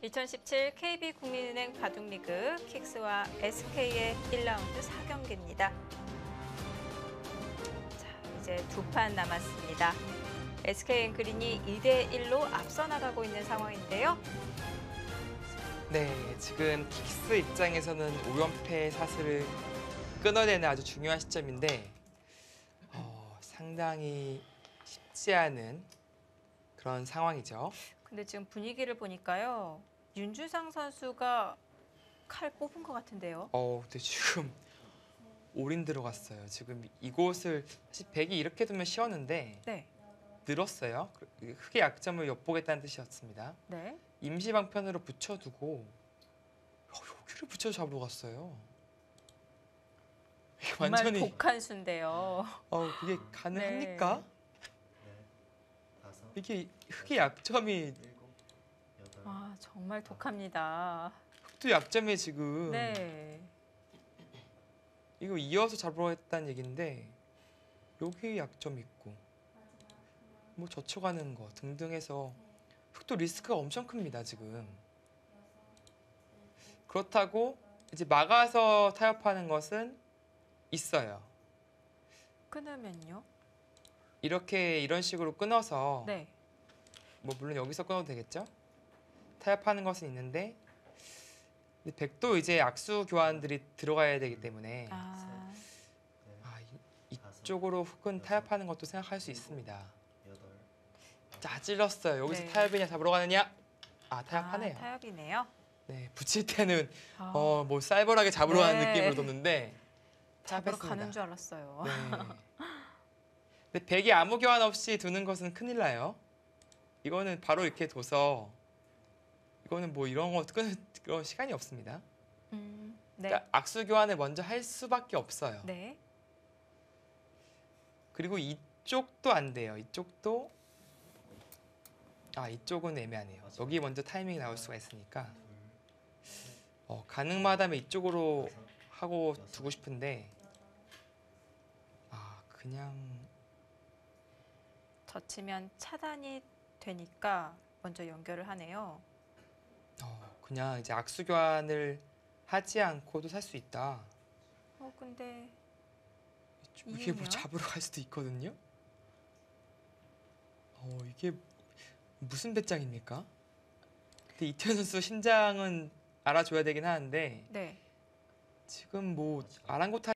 2017 KB 국민은행 바둑리그 킥스와 SK의 1라운드 4경기입니다. 자, 이제 두 판 남았습니다. SK 앵그린이 2대 1로 앞서 나가고 있는 상황인데요. 네, 지금 킥스 입장에서는 5연패 사슬을 끊어야 되는 아주 중요한 시점인데 어, 상당히 쉽지 않은 그런 상황이죠. 근데 지금 분위기를 보니까요. 윤주상 선수가 칼 뽑은 것 같은데요. 어, 근데 지금 올인 들어갔어요. 지금 이곳을 사실 백이 이렇게 두면 쉬웠는데 네. 늘었어요. 그- 흑의 약점을 엿보겠다는 뜻이었습니다. 네. 임시 방편으로 붙여두고 어, 여기를 붙여 잡으러 갔어요. 이게 정말 완전히 독한 수인데요. 어 그게 가능합니까? 네, 이게 흑의 약점이 아, 정말 독합니다. 흑도 약점이 지금 네. 이거 이어서 잡으러 했다는 얘긴데 여기 약점 있고 뭐 젖혀가는 거 등등 해서 흑도 리스크가 엄청 큽니다 지금 그렇다고 이제 막아서 타협하는 것은 있어요 끊으면요? 이렇게 이런 식으로 끊어서 네. 뭐 물론 여기서 끊어도 되겠죠 타협하는 것은 있는데 백도 이제 악수 교환들이 들어가야 되기 때문에 아, 넷, 아, 이, 다섯, 이쪽으로 흑은 타협하는 것도 생각할 수 있습니다 찔렀어요. 여기서 네. 타협이냐 잡으러 가느냐? 아 타협하네요. 아, 타협이네요. 네 붙일 때는 아, 어뭐 쌀벌하게 잡으러 가는 네. 느낌으로 뒀는데 잡으러 타협했습니다. 가는 줄 알았어요. 네. 근데 백이 아무 교환 없이 두는 것은 큰일 나요. 이거는 바로 이렇게 둬서 이거는 뭐 이런 거 그런 시간이 없습니다. 음, 네. 그러니까 악수 교환을 먼저 할 수밖에 없어요. 네. 그리고 이쪽도 안 돼요. 이쪽도 아 이쪽은 애매하네요. 여기 먼저 타이밍이 나올 수가 있으니까 둘, 어, 가능마다면 이쪽으로 하고 두고 싶은데 아 그냥 젖히면 차단이 되니까 먼저 연결을 하네요. 어, 그냥 이제 악수 교환을 하지 않고도 살 수 있다. 어, 근데 이게 뭐? 잡으러 갈 수도 있거든요. 어 이게 무슨 배짱입니까? 근데 이태현 선수 신장은 알아줘야 되긴 하는데 네. 지금 뭐 아랑곳하